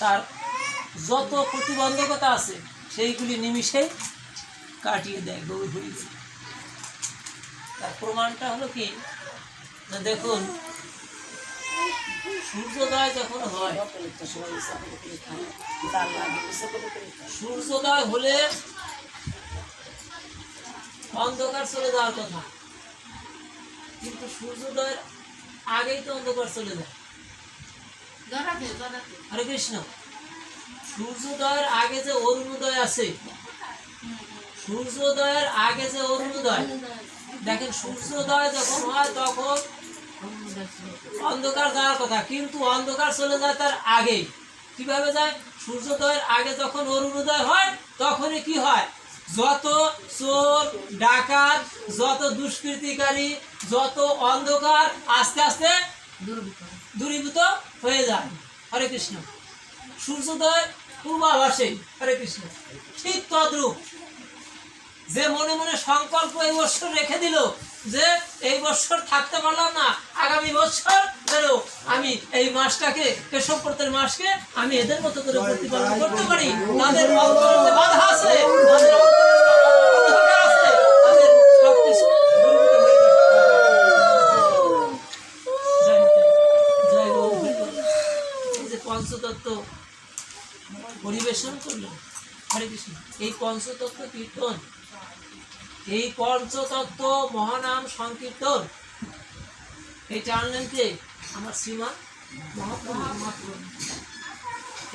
তার যত প্রতিবন্ধকতা আছে, সেইগুলি নিমিষেই কাটিয়ে দেয়, গৌর হরি। তার প্রমাণটা হলো কি? দেখুন, সূর্যোদয় যখন হয়, সূর্যোদয় হলে অন্ধকার চলে যাওয়ার কথা। কিন্তু সূর্যোদয়ের আগেই তো অন্ধকার চলে যায়। হরে কৃষ্ণ। সূর্যোদয়ের আগে যে অরুণোদয় আছে, সূর্যোদয়ের আগে যে অরুণোদয়, দেখেন সূর্যোদয় যখন হয় তখন অন্ধকার যাওয়ার কথা, কিন্তু অন্ধকার চলে যায় তার আগেই কীভাবে যায়? সূর্যোদয়ের আগে যখন অরুণোদয় হয়, তখনই কি হয়? যত চোর, ডাকাত, যত দুষ্কৃতিকারী, যত অন্ধকার, আস্তে আস্তে দূরীভূত হয়ে যায়। হরে কৃষ্ণ। সূর্যোদয় পূর্বাভাসে হরে কৃষ্ণ। ঠিক তদ্রূপ। যে মনে মনে সংকল্প এই বছর রেখে দিল যে এই বছর থাকতে পারলাম না, আগামী বছর যেন আমি এই মাসটাকে, কেশবব্রতের মাসকে আমি এদের মতো করে প্রতিপালন করতে পারি। তাদের বাধা আছে, তাদের অন্তরে অন্ধকার আছে, তাদের সবকিছু দূরীভূত হয়ে যাবে। জয় নিতাই, জয় গৌর হরিবল। এই যে পঞ্চতত্ত্ব পরিবেশন করলেন হরে কৃষ্ণ। এই পঞ্চতত্ত্ব কীর্তন, এই পঞ্চতত্ত্ব মহানাম সংকীর্তন এটা আনলেন কে আমার মহাপ্রভু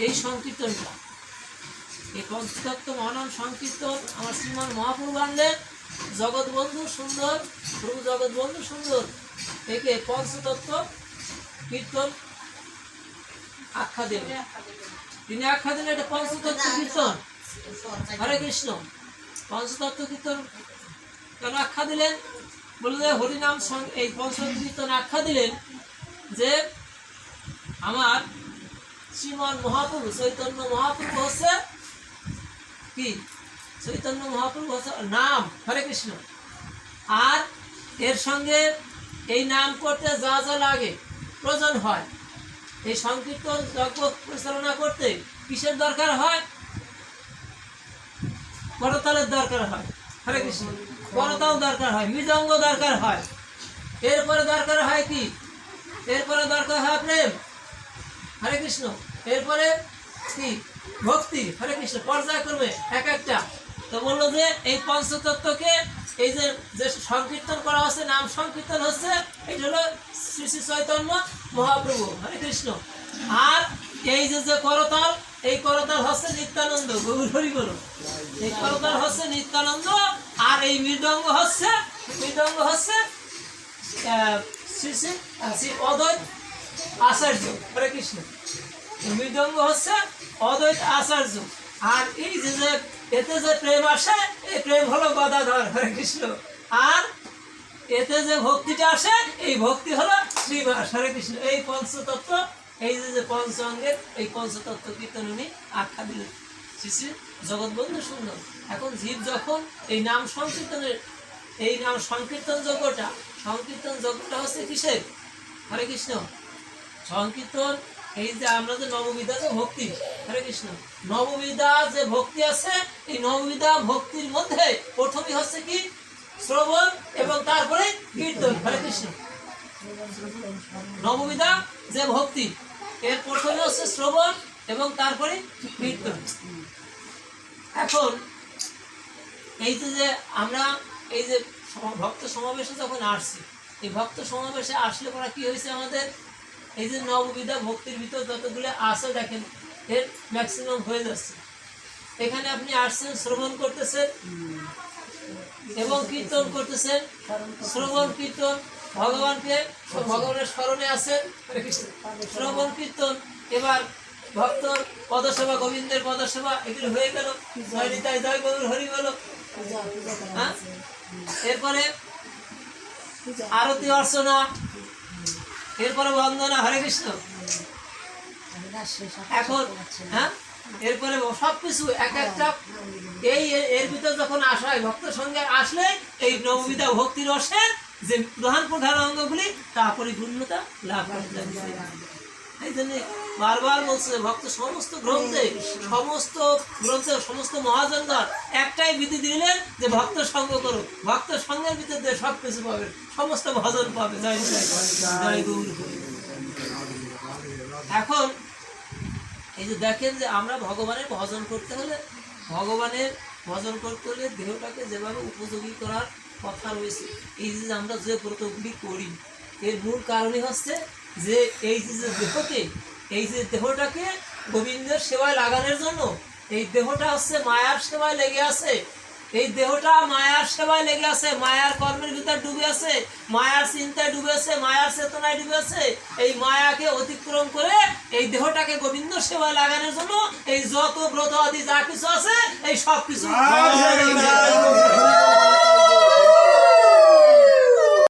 এই সংকীর্তনটা, এই পঞ্চতত্ত্ব মহানাম সংকীর্তন আমার শ্রীমান মহাপ্রভু আনলেন জগৎবন্ধু সুন্দর, প্রভু জগৎবন্ধু সুন্দর, একে পঞ্চতত্ত্ব কীর্তন আখ্যা দেবেন তিনি আখ্যা দিলেন, এটা পঞ্চতত্ত্ব কীর্তন। হরে কৃষ্ণ। পঞ্চতত্ত্ব কীর্তন কেন আখ্যা দিলেন? হরিনাম এই পঞ্চতত্ত্ব কীর্তন আখ্যা দিলেন যে আমার শ্রীমান মহাপ্রভু চৈতন্য মহাপ্রভু হচ্ছে কি? চৈতন্য মহাপ্রভু হচ্ছে নাম, হরে কৃষ্ণ। আর এর সঙ্গে এই নাম করতে যা যা লাগে, প্রয়োজন হয়। এই সংকীর্তন যজ্ঞ পরিচালনা করতে কিসের দরকার হয়? করতালের দরকার হয়। হরে কৃষ্ণ। করতাল দরকার হয়, মৃদঙ্গ দরকার হয়। এরপরে দরকার হয় কি? এরপরে দরকার হয় প্রেম। হরে কৃষ্ণ। এরপরে কি? ভক্তি। হরে কৃষ্ণ। পর্যায়ক্রমে এক একটা। তো বলল যে এই পঞ্চতত্ত্বকে এই যে যে সংকীর্তন করা হচ্ছে, নাম সংকীর্তন হচ্ছে, এটা হলো শ্রী শ্রী চৈতন্য মহাপ্রভু, হরে কৃষ্ণ। আর এই যে যে করতাল, এই করতাল হচ্ছে নিত্যানন্দ, গৌর হরি বলো। এই করতাল হচ্ছে নিত্যানন্দ, আর এই মৃদঙ্গ হচ্ছে মৃদঙ্গ হচ্ছে শ্রী শ্রী শ্রী অদ্বৈত আচার্য, হরে কৃষ্ণ। মৃদঙ্গ হচ্ছে অদ্বৈত আচার্য। আর এই যে যে এতে যে প্রেম আসে, এই প্রেম হলো গদাধর হরে কৃষ্ণ। আর এতে যে ভক্তিটা আসে, এই ভক্তি হলো শ্রীবাস হরে কৃষ্ণ। এই পঞ্চতত্ত্ব, এই যে যে পঞ্চাঙ্গের, এই পঞ্চতত্ত্ব কীর্তন উনি আখ্যা দিলেন। শ্রী জগৎবন্ধু সুন্দর। এখন জীব যখন এই নাম সংকীর্তনের, এই নাম সংকীর্তন যজ্ঞটা সংকীর্তন যজ্ঞটা হচ্ছে কিসের? হরে কৃষ্ণ। সংকীর্তন এই যে আমরা যে নববিধা যে ভক্তি, হরে কৃষ্ণ। নববিধা যে ভক্তি আছে, এই নববিধা ভক্তির মধ্যে প্রথমই হচ্ছে কি? শ্রবণ এবং তারপরে কীর্তন, হরে কৃষ্ণ। নববিধা যে ভক্তি, এর প্রথমে হচ্ছে শ্রবণ এবং তারপরে কীর্তন। এখন এই যে আমরা এই যে ভক্ত সমাবেশে যখন আসছি, এই ভক্ত সমাবেশে আসলে পরে কি হয়েছে আমাদের? এই যে নববিধা ভক্তির ভিতর যতগুলো আছে দেখেন, এর ম্যাক্সিমাম হয়ে যাচ্ছে। এখানে আপনি আসছেন শ্রবণ করতেছেন এবং কীর্তন করতেছেন। শ্রবণ, কীর্তন, ভগবানকে ভগবানের স্মরণে আছেন শ্রবণ, কীর্তন, এবার ভক্তর পদসেবা, গোবিন্দের পদসেবা, এগুলো হয়ে গেল। জয় নিতাই জয় গৌর হরি বলো। হ্যাঁ? এরপরে আরতি অর্চনা এরপরে বন্দনা, হরে কৃষ্ণ। এখন হ্যাঁ? এরপরে সবকিছু এক একটা। এই এর- ভিতর যখন আসা হয়, ভক্ত সঙ্গে আসলে এই নবমিতা ভক্তি রসের যে প্রধান প্রধান অঙ্গগুলি, তা পরিপূর্ণতা লাভ করতে এই জন্য বারবার বলছে, ভক্ত সমস্ত গ্রন্থে সমস্ত গ্রন্থে, সমস্ত মহাজনগণ একটাই বিধি দিলেন যে ভক্ত সঙ্গ করো। ভক্ত সঙ্গের ভিতরে সব কিছু পাবে, সমস্ত ভজন পাবে। জয় জয় এখন এই যে দেখেন যে আমরা ভগবানের ভজন করতে হলে ভগবানের ভজন করতে হলে দেহটাকে যেভাবে উপযোগী করার কথা রয়েছে, এই যে আমরা যে ব্রতগুলি করি, এর মূল কারণই হচ্ছে যে এই যে দেহকে এই যে দেহটাকে গোবিন্দের সেবায় লাগানোর জন্য এই দেহটা হচ্ছে মায়ার সেবায় লেগে আছে। এই দেহটা মায়ার সেবায় লেগে আছে মায়ার কর্মের ভিতর ডুবে আছে মায়ার চিন্তায় ডুবে আছে মায়ার চেতনায় ডুবে আছে। এই মায়াকে অতিক্রম করে এই দেহটাকে গোবিন্দ সেবায় লাগানোর জন্য এই যত ব্রত আদি যা কিছু আছে এই সব কিছু